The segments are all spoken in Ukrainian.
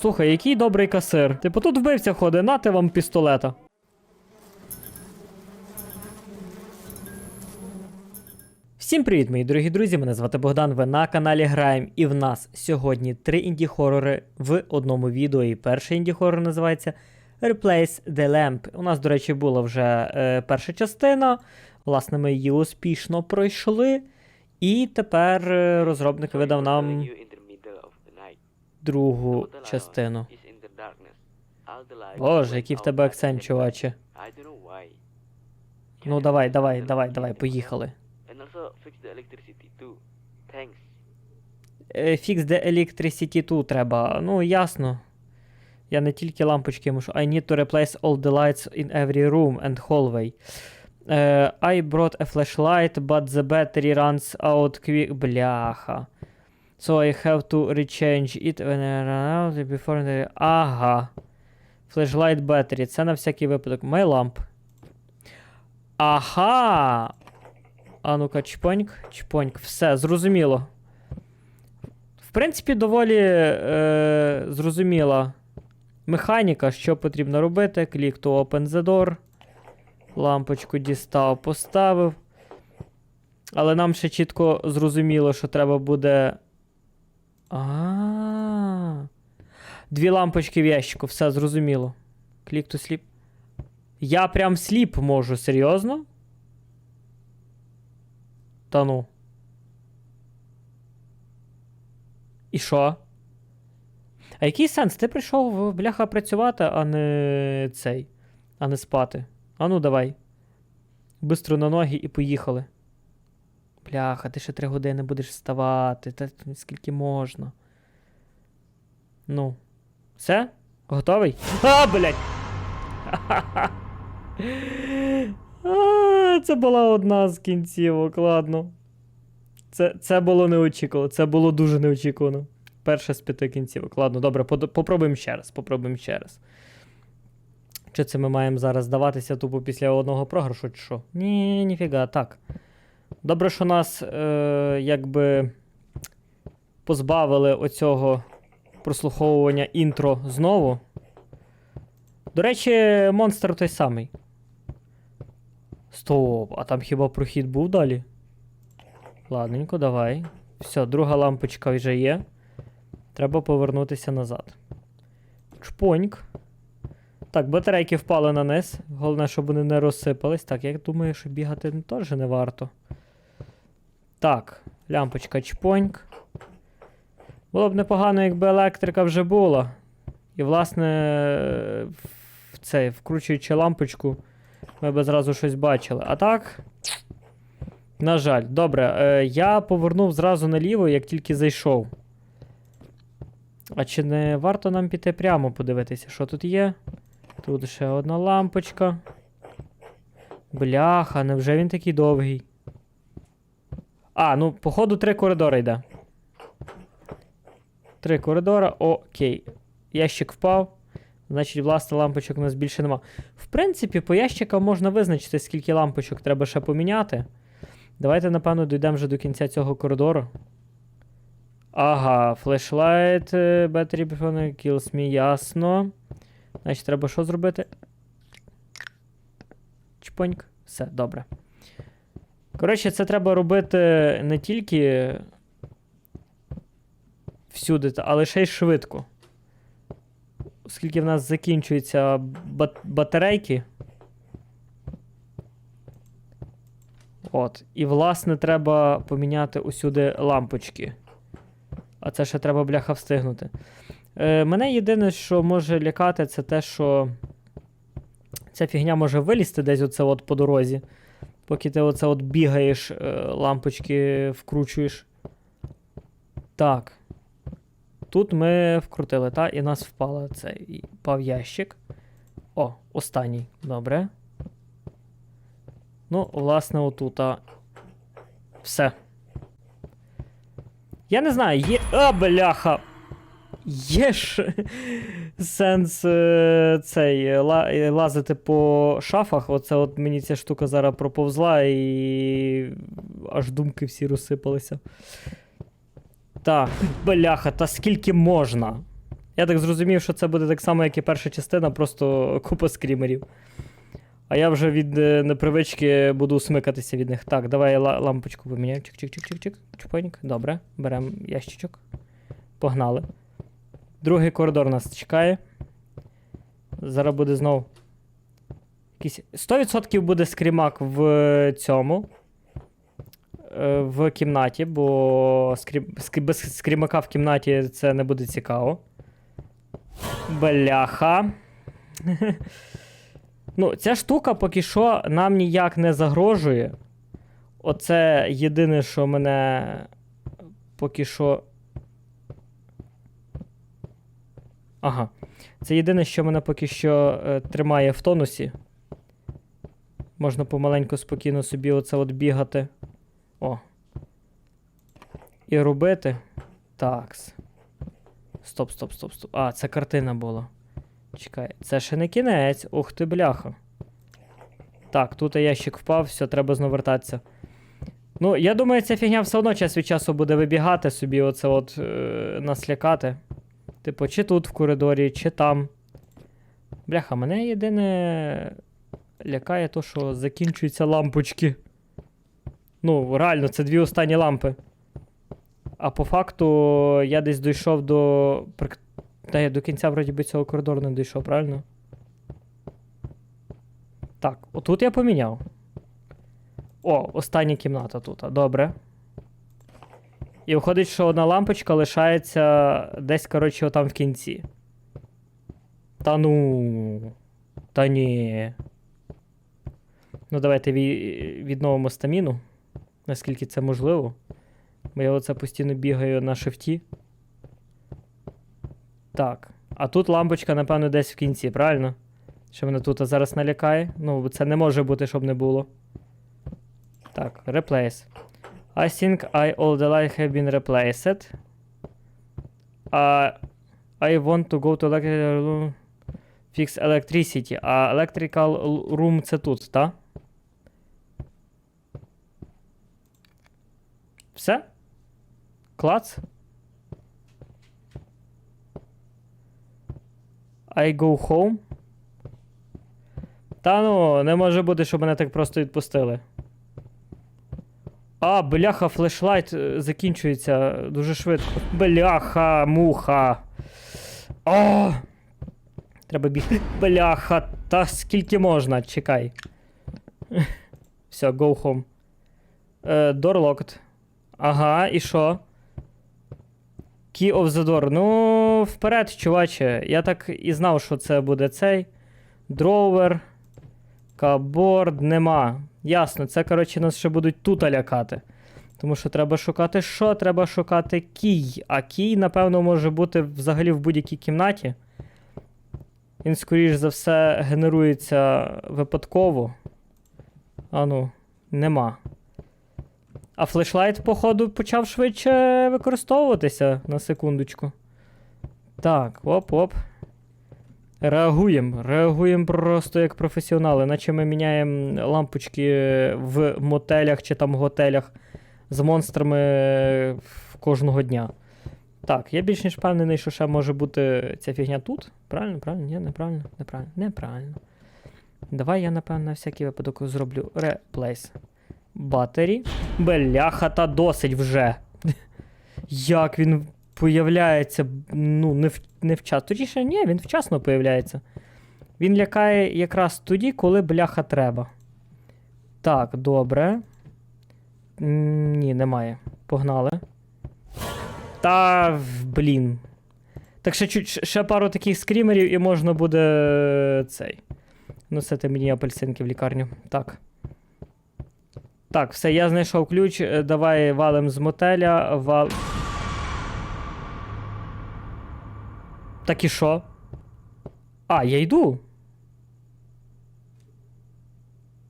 Слухай, який добрий касир. Типу тут вбивця ходить, нате вам пістолета. Всім привіт, мої дорогі друзі! Мене звати Богдан. Ви на каналі Граєм. І в нас сьогодні три інді-хорори в одному відео. І перший інді-хорор називається Replace the Lamp. У нас, до речі, була вже е, перша частина. Власне, ми її успішно пройшли. І тепер е, розробник видав нам другу частину. Боже, який в тебе акцент, чуваче. Ну давай, давай, давай, давай, поїхали. Fix the electricity. Е, 2 треба. Ну, ясно. Я не тільки лампочки мушу. I need to replace all the lights in every room and hallway. Е, I brought a flashlight, but the battery runs out quick. Бляха. So I have to rechange it when I run out before the... Ага. Flashlight battery. Це на всякий випадок. My lamp. Ага. А ну-ка, чпоньк, чпоньк. Все, зрозуміло. В принципі, доволі е, зрозуміла механіка, що потрібно робити. Клік to open the door. Лампочку дістав, поставив. Але нам ще чітко зрозуміло, що треба буде. Дві лампочки в ящику, все зрозуміло. Клік to sleep. Я прям сліп можу, серйозно? Та ну. І що? А який сенс? Ти прийшов бляха працювати, а не цей. А не спати. А ну давай. Бистро на ноги і поїхали. Бляха, ти ще три години будеш вставати. Та скільки можна. Ну. Все? Готовий? А, блядь! Це була одна з кінцівок, ладно. Це, це було неочікувано. Це було дуже неочікувано. Перша з п'яти кінцівок. Ладно, добре, попробуємо ще раз. Попробуємо ще раз. Чи це ми маємо зараз здаватися тупо після одного програшу, чи що? Ні, ніфіга, так. Добре, що нас е, якби позбавили оцього прослуховування інтро знову. До речі, монстр той самий. Стоп, а там хіба прохід був далі? Ладненько, давай. Все, друга лампочка вже є. Треба повернутися назад. Чпоньк. Так, батарейки впали на низ. Головне, щоб вони не розсипались. Так, я думаю, що бігати теж не варто. Так, лямпочка чпоньк. Було б непогано, якби електрика вже була. І, власне, цей, вкручуючи лампочку, ми б зразу щось бачили. А так. На жаль, добре. Е, я повернув зразу наліво, як тільки зайшов. А чи не варто нам піти прямо подивитися, що тут є? Тут ще одна лампочка. Бляха, невже він такий довгий? А, ну, походу, три коридори йде. Три коридора, окей. Ящик впав. Значить, власне, лампочок у нас більше нема. В принципі, по ящикам можна визначити, скільки лампочок треба ще поміняти. Давайте, напевно, дійдемо вже до кінця цього коридору. Ага, флешлайт, е, battery kills me, ясно. Значить, треба що зробити? Чпоньк. Все, добре. Коротше, це треба робити не тільки всюди, але ще й швидко. Оскільки в нас закінчуються бат- батарейки. От. І, власне, треба поміняти усюди лампочки. А це ще треба, бляха, встигнути. Е, мене єдине, що може лякати, це те, що ця фігня може вилізти десь оце от по дорозі. Поки ти оце от бігаєш, е, лампочки вкручуєш. Так. Тут ми вкрутили, та, і нас впала цей впав ящик. О, останній. Добре. Ну, власне, отута. Все. Я не знаю, є. А, бляха! Є ж сенс е, цей е, е, лазити по шафах. Оце от мені ця штука зараз проповзла і аж думки всі розсипалися. Так, бляха, та скільки можна? Я так зрозумів, що це буде так само, як і перша частина, просто купа скрімерів. А я вже від непривички буду смикатися від них. Так, давай я лампочку поміняю. Чик-чик-чик-чик-чик. Чупоньк. Добре. Беремо ящичок. Погнали. Другий коридор нас чекає. Зараз буде знов. Якийсь... 100% буде скрімак в цьому. е, В кімнаті, бо скрі... без скрімака в кімнаті це не буде цікаво. Бляха. ну, ця штука поки що нам ніяк не загрожує. Оце єдине, що мене поки що. Ага. Це єдине, що мене поки що е, тримає в тонусі. Можна помаленьку спокійно собі оце от бігати. О. І робити. Такс. Стоп, стоп, стоп, стоп. А, це картина була. Чекай, це ще не кінець. Ух ти, бляха. Так, тут ящик впав, все, треба знову вертатися. Ну, я думаю, ця фігня все одно час від часу буде вибігати собі, оце от е, нас лякати. Типу, чи тут в коридорі, чи там. Бляха, мене єдине лякає то, що закінчуються лампочки. Ну, реально, це дві останні лампи. А по факту я десь дійшов до. Та я до кінця вроді би цього коридору не дійшов, правильно? Так, отут я поміняв. О, остання кімната тут. Добре. І виходить, що одна лампочка лишається десь, коротше, отам в кінці. Та ну. Та ні. Ну, давайте відновимо стаміну. Наскільки це можливо. Бо я оце постійно бігаю на шифті. Так. А тут лампочка, напевно, десь в кінці, правильно? Що мене тут зараз налякає? Ну, це не може бути, щоб не було. Так, replace. I think I all the light have been replaced. Uh, I want to go to electrical room. Fix electricity. А electrical room це тут, так? Все? Клац? I go home. Та ну, не може бути, щоб мене так просто відпустили. А, бляха, флешлайт е, закінчується дуже швидко. Бляха, муха. О! Треба бігти. Бляха, та скільки можна, чекай. Все, go home. Е, door locked. Ага, і що? Key of the door. Ну, вперед, чуваче. Я так і знав, що це буде цей. Дровер. Каборд нема. Ясно, це, коротше, нас ще будуть тут лякати. Тому що треба шукати що? Треба шукати кій. А кій, напевно, може бути взагалі в будь-якій кімнаті. Він, скоріш за все, генерується випадково. А ну, нема. А флешлайт, походу, почав швидше використовуватися на секундочку. Так, оп-оп. Реагуємо. Реагуємо просто як професіонали, наче ми міняємо лампочки в мотелях чи там готелях з монстрами кожного дня. Так, я більш ніж впевнений, що ще може бути ця фігня тут. Правильно, правильно? Ні, неправильно, неправильно, неправильно. Давай я, напевно, на всякий випадок зроблю replace. Battery. Бляха, та досить вже. Як він появляється, ну, не, в, не вчасно. Точніше, ні, він вчасно появляється. Він лякає якраз тоді, коли бляха треба. Так, добре. Ні, немає. Погнали. Та, блін. Так ще, чуть, ще пару таких скрімерів і можна буде е, цей. Носити мені апельсинки в лікарню. Так. Так, все, я знайшов ключ. Е, Давай валим з мотеля. Вал... Так і що? А, я йду.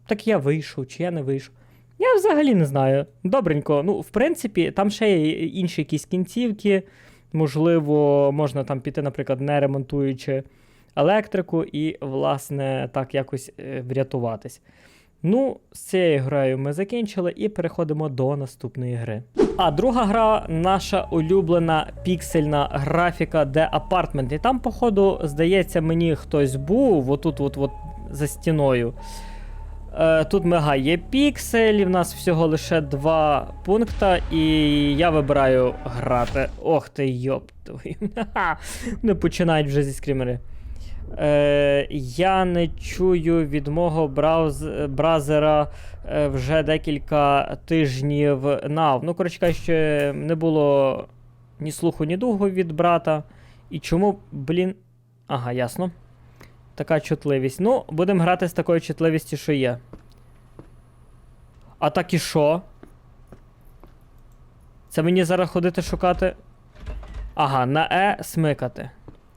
Так я вийшов, чи я не вийшов. Я взагалі не знаю. Добренько. Ну, в принципі, там ще є інші якісь кінцівки. Можливо, можна там піти, наприклад, не ремонтуючи електрику, і, власне, так якось е, врятуватись. Ну, з цією грою ми закінчили і переходимо до наступної гри. А друга гра наша улюблена піксельна графіка, де апартмент. І там, походу, здається, мені хтось був отут, от, за стіною. Е, тут мигає піксель, в нас всього лише два пункти, і я вибираю грати. Ох ти йоп твою. Не починають вже зі скрімери. Е, я не чую від мого брауз, бразера е, вже декілька тижнів нав. Ну, коротше кажучи, не було ні слуху, ні духу від брата. І чому, блін. Ага, ясно. Така чутливість. Ну, будемо грати з такою чутливістю, що є. А так і що? Це мені зараз ходити шукати. Ага, на Е смикати.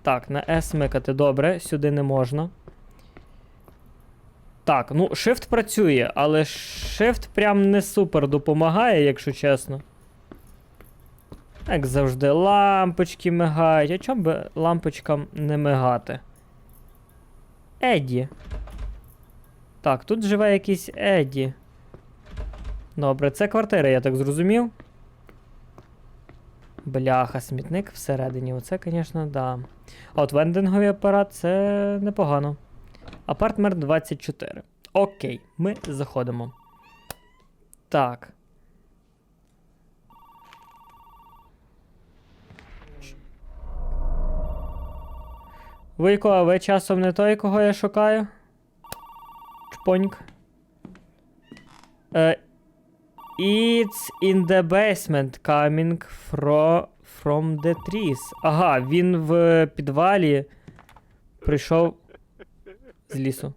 Так, на E смикати. Добре, сюди не можна. Так, ну, Shift працює, але Shift прям не супер допомагає, якщо чесно. Як завжди, лампочки мигають. А чому би лампочкам не мигати? Еді. Так, тут живе якийсь Еді. Добре, це квартира, я так зрозумів. Бляха, смітник всередині. Оце, звісно, да. А от вендинговий апарат це непогано. Апартмент 24. Окей, ми заходимо. Так. Вийко, а ви часом не той, кого я шукаю? Чпоньк. Е, It's in the basement coming fro from the trees. Ага, він в підвалі прийшов з лісу.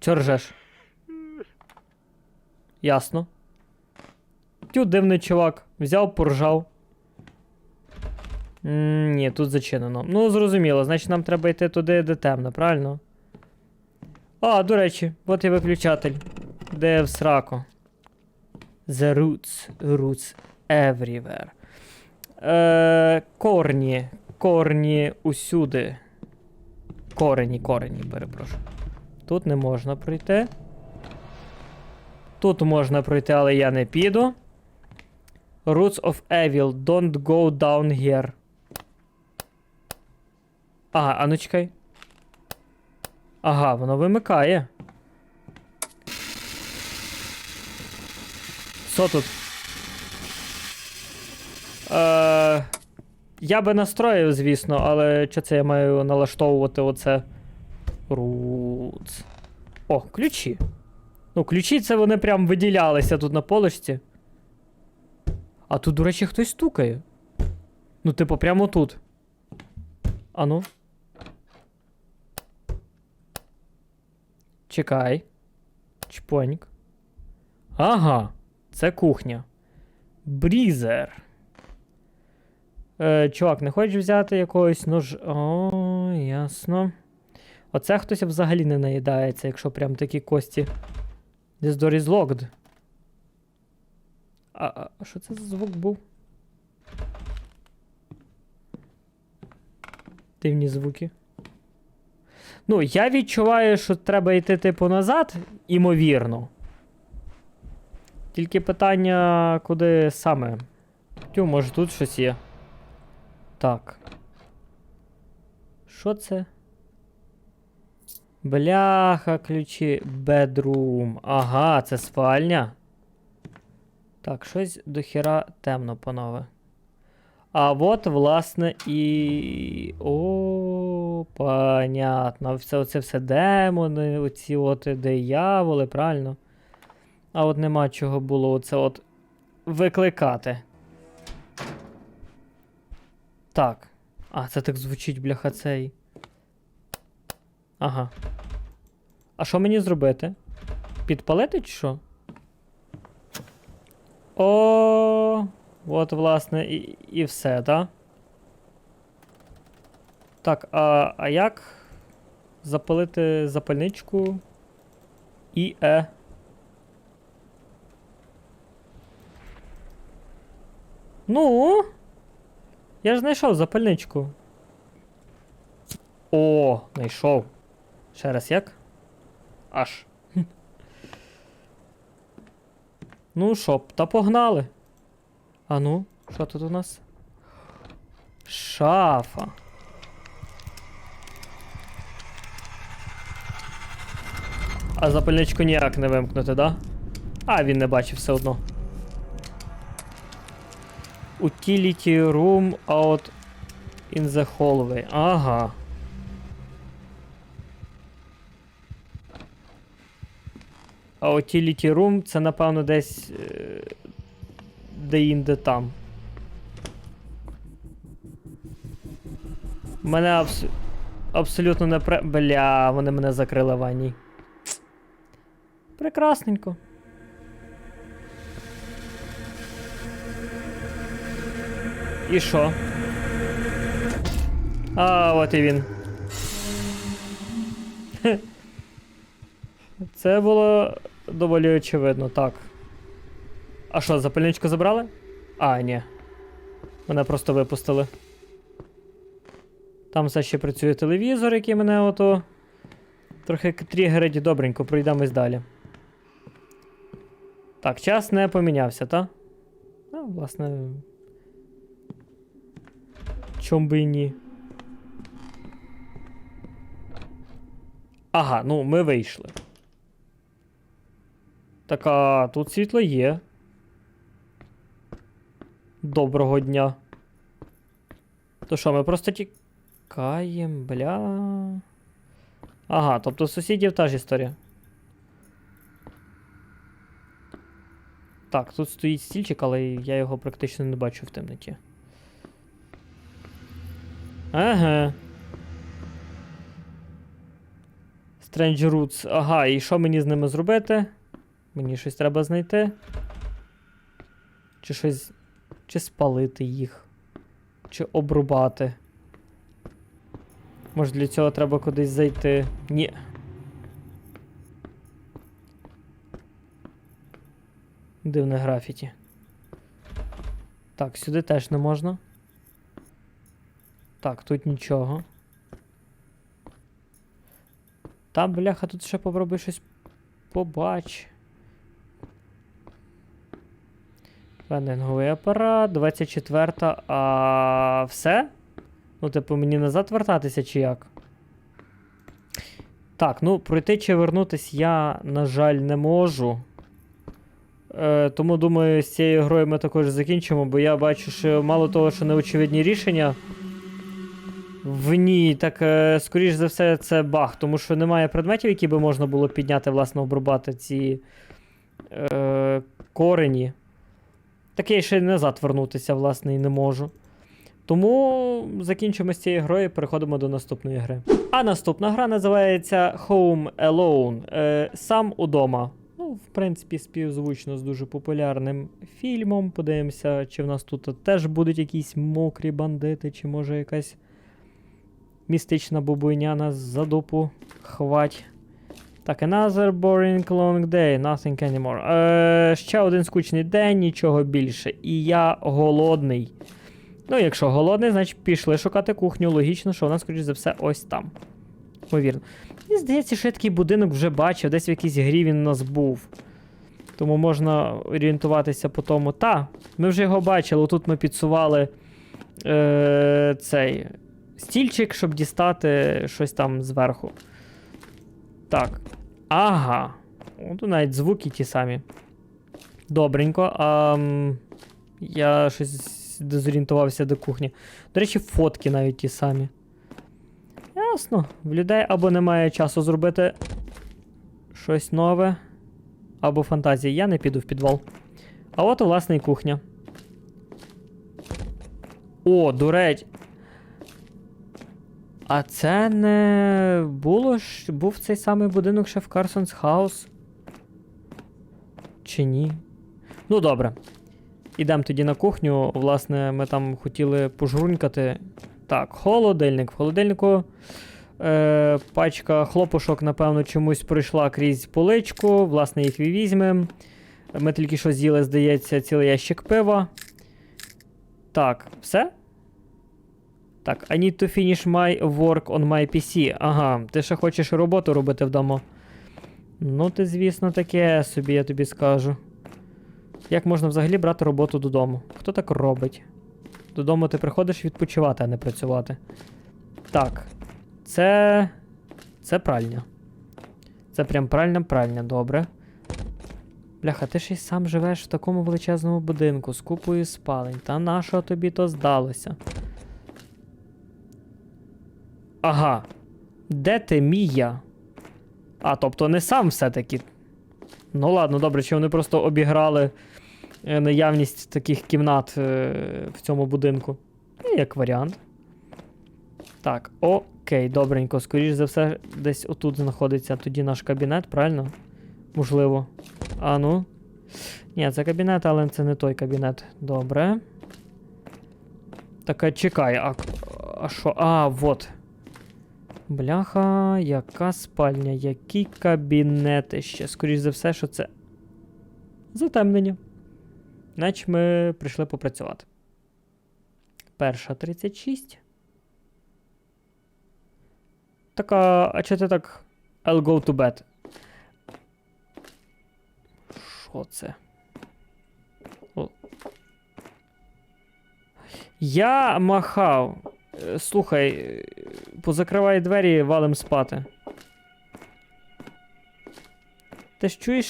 Чо ржеш? Ясно. Тю, дивний чувак. Взяв, поржав. Ні, тут зачинено. Ну, зрозуміло, значить нам треба йти туди, де темно, правильно? А, до речі, от і виключатель. Де в сраку. The roots, roots everywhere. Е, корні. Корні усюди. Корені, корені, перепрошую. Тут не можна пройти. Тут можна пройти, але я не піду. Roots of Evil. Don't go down here. Ага, а ну чекай. Ага, воно вимикає. Що тут? Е, я би настроїв, звісно, але що це я маю налаштовувати оце. Roots. О, ключі. Ну, ключі це вони прям виділялися тут на полочці. А тут, до речі, хтось стукає. Ну, типу, прямо тут. Ану. Чекай. Чпоньк. Ага. Це кухня. Брізер. Е, чувак, не хочеш взяти якогось нож. О, ясно. Оце хтось взагалі не наїдається, якщо прям такі кості. This door is locked. А, а що це за звук був? Дивні звуки. Ну, я відчуваю, що треба йти типу назад, імовірно. Тільки питання, куди саме. Тю, може тут щось є. Так. Що це? Бляха, ключі. Bedroom. Ага, це спальня. Так, щось дохіра темно, панове. А от, власне, і. О, понятно. Оце все демони, оці от дияволи, правильно? А от нема чого було оце от викликати. Так. А, це так звучить, бляха, цей. Ага. А що мені зробити? Підпалити чи що? О, от, власне, і, і все, так? Так, а, а як запалити запальничку і Е? Ну. Я ж знайшов запальничку. О, знайшов. Ще раз як? Аж. Ну що, та погнали. А ну, що тут у нас? Шафа. А запальничку ніяк не вимкнути, да? А, він не бачив все одно. Utility room out in the hallway. Ага. А utility room це, напевно, десь. е, Де-інде там. Мене абс... абсолютно не пре. Бля, вони мене закрили в ванній. Прекрасненько. І що? А, от і він. Це було доволі очевидно, так. А що, запальничку забрали? А, ні. Мене просто випустили. Там все ще працює телевізор, який мене ото. Трохи тригерить добренько, пройдемось далі. Так, час не помінявся, та? Ну, власне. Чом би і ні. Ага, ну ми вийшли. Так, а тут світло є. Доброго дня. То що, ми просто тікаємо, бля. Ага, тобто сусідів та ж історія. Так, тут стоїть стільчик, але я його практично не бачу в темноті. Ага. Strange Roots. Ага, і що мені з ними зробити? Мені щось треба знайти. Чи щось. Чи спалити їх. Чи обрубати. Може для цього треба кудись зайти. Ні. Дивне графіті. Так, сюди теж не можна. Так, тут нічого. Та, бляха, тут ще попробуй щось побач. Вендинговий апарат, 24, а все? Ну, типу, мені назад вертатися чи як? Так, ну, пройти чи вернутись я, на жаль, не можу. Е, тому думаю, з цією грою ми також закінчимо, бо я бачу, що мало того, що неочевидні рішення в ній, так е, скоріш за все, це баг, тому що немає предметів, які би можна було підняти, власне, обрубати ці е, корені. Так я ще й назад вернутися, власне, і не можу. Тому закінчимо з цією грою і переходимо до наступної гри. А наступна гра називається Home Alone. Е, Сам удома. Ну, в принципі, співзвучно з дуже популярним фільмом. Подивимося, чи в нас тут теж будуть якісь мокрі бандити, чи може якась містична бабуйня нас за дупу хвать. Так, another boring long day, nothing anymore. Е, ще один скучний день, нічого більше. І я голодний. Ну, якщо голодний, значить пішли шукати кухню. Логічно, що вона, скоріш за все, ось там. Ймовірно. Мені здається, що я такий будинок вже бачив, десь в якійсь грі він у нас був. Тому можна орієнтуватися по тому. Та, ми вже його бачили. Тут ми підсували е, цей стільчик, щоб дістати щось там зверху. Так. Ага. Тут навіть звуки ті самі. Добренько. А, я щось дезорієнтувався до кухні. До речі, фотки навіть ті самі. Ясно. В людей або немає часу зробити щось нове, або фантазії. Я не піду в підвал. А от, власне, і кухня. О, до речі. А це не було ж. Був цей самий будинок ще в Карсонс Хаус? Чи ні? Ну, добре. Ідемо тоді на кухню. Власне, ми там хотіли пожрунькати. Так, холодильник. В холодильнику е, пачка хлопушок, напевно, чомусь пройшла крізь поличку. Власне, їх візьмемо. Ми тільки що з'їли, здається, цілий ящик пива. Так, все? Так, I need to finish my work on my PC. Ага, ти ще хочеш роботу робити вдома. Ну, ти, звісно, таке собі, я тобі скажу. Як можна взагалі брати роботу додому? Хто так робить? Додому ти приходиш відпочивати, а не працювати. Так. Це. Це пральня. Це прям пральня, пральня, добре. Бляха, ти ж і сам живеш в такому величезному будинку з купою спалень. Та нащо тобі то здалося? Ага. Де ти, Мія? А, тобто не сам все-таки. Ну ладно, добре, чи вони просто обіграли е, наявність таких кімнат е, в цьому будинку. Ну, як варіант. Так, окей, добренько. Скоріш за все, десь отут знаходиться тоді наш кабінет, правильно? Можливо. А ну. Ні, це кабінет, але це не той кабінет. Добре. Так, чекай, а. А що? А, вот. Бляха, яка спальня, які кабінети ще. Скоріш за все, що це. Затемнення. Наче ми прийшли попрацювати. Перша 36. Така, а чи ти так. I'll go to bed. Що це? О. Я махав. Е, Слухай, е, позакривай двері, валим спати. Ти ж чуєш,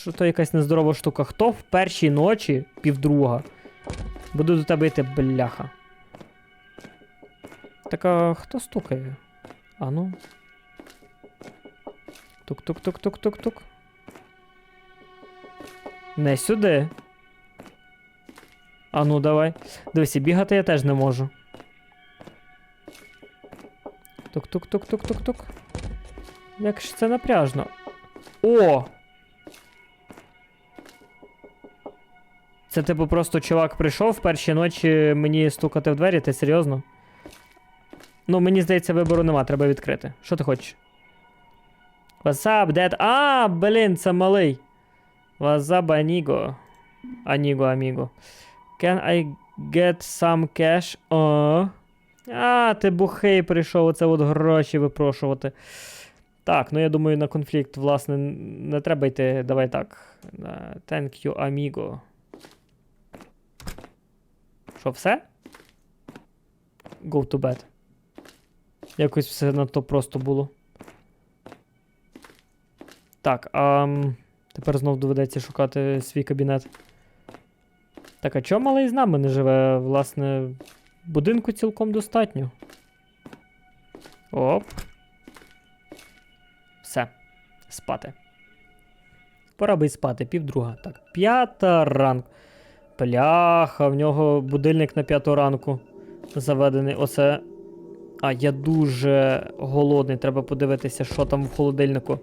що то якась нездорова штука? Хто в першій ночі, півдруга, буде до тебе йти бляха? Так а хто стукає? А ну. Тук-тук-тук-тук-тук-тук. Не сюди. А ну давай. Дивися, бігати я теж не можу. Тук-тук-тук-тук-тук-тук. Як ж це напряжно. О! Це типу просто чувак прийшов в перші ночі мені стукати в двері, ти серйозно? Ну, мені здається, вибору нема, треба відкрити. Що ти хочеш? What's up, dad? А, блін, це малий. What's amigo? Amigo, amigo. Can I get some cash? О. А, ти бухий прийшов оце от гроші випрошувати. Так, ну я думаю, на конфлікт, власне, не треба йти. Давай так. Е, Thank you, amigo. Що, все? Go to bed. Якось все надто просто було. Так, а тепер знов доведеться шукати свій кабінет. Так, а чого малий з нами не живе? Власне, будинку цілком достатньо. Оп. Все. Спати. Пора би й спати, півдруга. Так, п'ята ранку. Бляха, в нього будильник на п'яту ранку заведений. Оце. А, я дуже голодний. Треба подивитися, що там в холодильнику.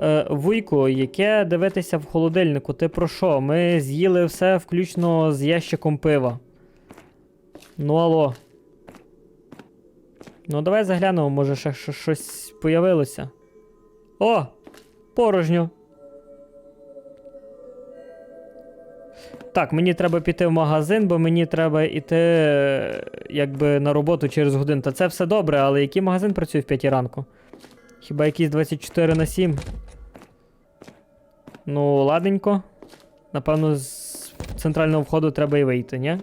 Е, Вуйку, яке дивитися в холодильнику? Ти про що? Ми з'їли все включно з ящиком пива. Ну алло. Ну, давай заглянемо, може ще щось появилося. О! Порожньо. Так, мені треба піти в магазин, бо мені треба йти якби на роботу через годину. Та це все добре, але який магазин працює в 5 ранку? Хіба якийсь 24 на 7? Ну, ладненько. Напевно, з центрального входу треба і вийти, ні?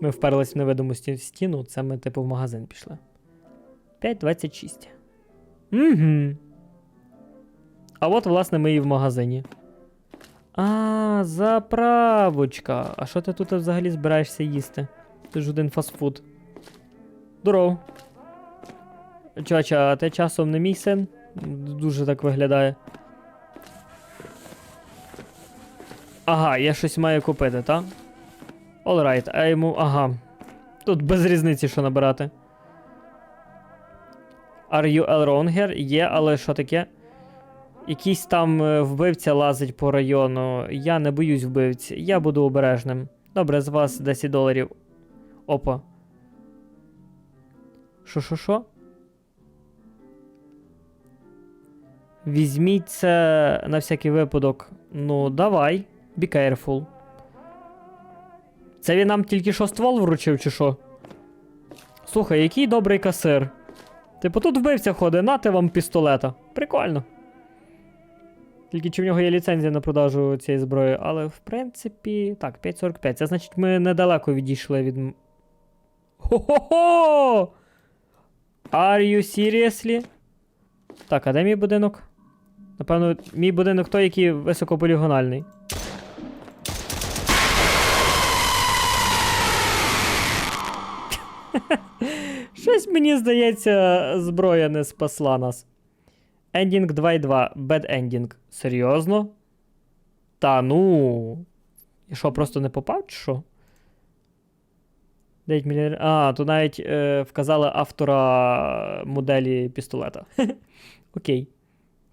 Ми вперлись в невидиму сті- стіну, це ми, типу, в магазин пішли. 5.26. Угу. А от, власне, ми і в магазині. А, заправочка. А що ти тут взагалі збираєшся їсти? Ти ж один фастфуд. Здоров. Чача, а ти часом не мій син? Дуже так виглядає. Ага, я щось маю купити, так? Alright, а йому. Ага. Тут без різниці, що набирати. Are you alone here? Є, але що таке? Якийсь там е, вбивця лазить по району. Я не боюсь вбивць. Я буду обережним. Добре, з вас 10 доларів. Опа. Що, що, що? Візьміть це на всякий випадок. Ну, давай. Be careful. Це він нам тільки що ствол вручив, чи що? Слухай, який добрий касир. Типу тут вбивця ходить, нате вам пістолета. Прикольно. Тільки чи в нього є ліцензія на продажу цієї зброї, але в принципі. Так, 5.45. Це значить, ми недалеко відійшли від. Хо-хо-хо! Are you seriously? Так, а де мій будинок? Напевно, мій будинок той, який високополігональний. Щось мені здається, зброя не спасла нас. Ending 2.2. Bad ending. Серйозно? Та ну. І що, просто не попав, чи що? 9 мільйонів. А, тут навіть е, вказали автора моделі пістолета. Окей.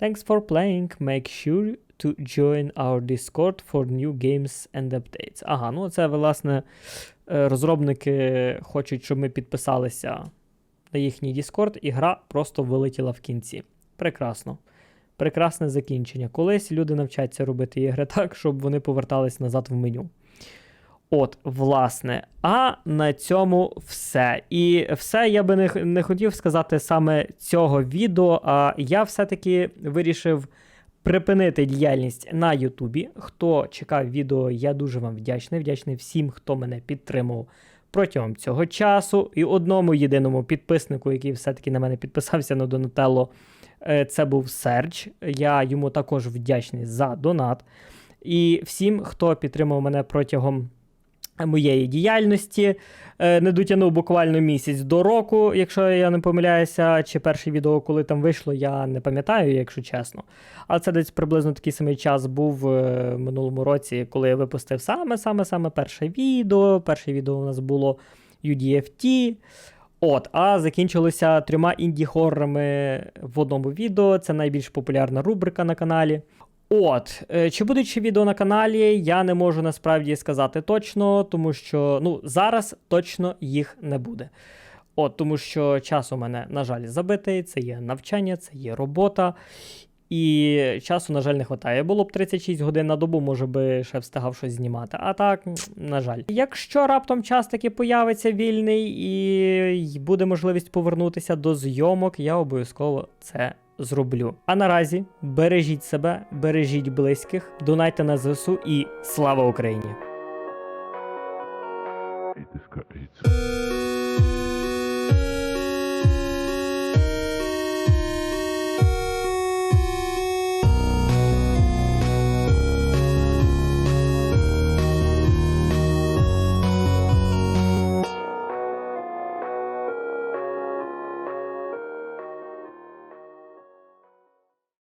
Thanks for playing. Make sure to join our Discord for new games and updates. Ага, ну це, власне, е, розробники хочуть, щоб ми підписалися на їхній Discord, і гра просто вилетіла в кінці. Прекрасно. Прекрасне закінчення. Колись люди навчаться робити ігри так, щоб вони повертались назад в меню. От, власне, а на цьому все. І все я би не, не хотів сказати саме цього відео, а я все-таки вирішив припинити діяльність на Ютубі. Хто чекав відео, я дуже вам вдячний. Вдячний всім, хто мене підтримував протягом цього часу. І одному єдиному підписнику, який все-таки на мене підписався на Донателло, е, це був Серч. Я йому також вдячний за донат. І всім, хто підтримав мене протягом моєї діяльності. Е, Не дотягнув буквально місяць до року, якщо я не помиляюся, чи перше відео, коли там вийшло, я не пам'ятаю, якщо чесно. Але це десь приблизно такий самий час був е, в минулому році, коли я випустив саме-саме-саме перше відео. Перше відео у нас було UDFT. От, а закінчилося трьома інді-хоррорами в одному відео. Це найбільш популярна рубрика на каналі. От, е, чи будуть ще відео на каналі, я не можу насправді сказати точно, тому що ну, зараз точно їх не буде. От, тому що час у мене, на жаль, забитий, це є навчання, це є робота. І часу, на жаль, не вистачає. Було б 36 годин на добу, може би ще встигав щось знімати. А так, на жаль. Якщо раптом час таки появиться вільний і буде можливість повернутися до зйомок, я обов'язково це зроблю. А наразі бережіть себе, бережіть близьких, донайте на ЗСУ і слава Україні!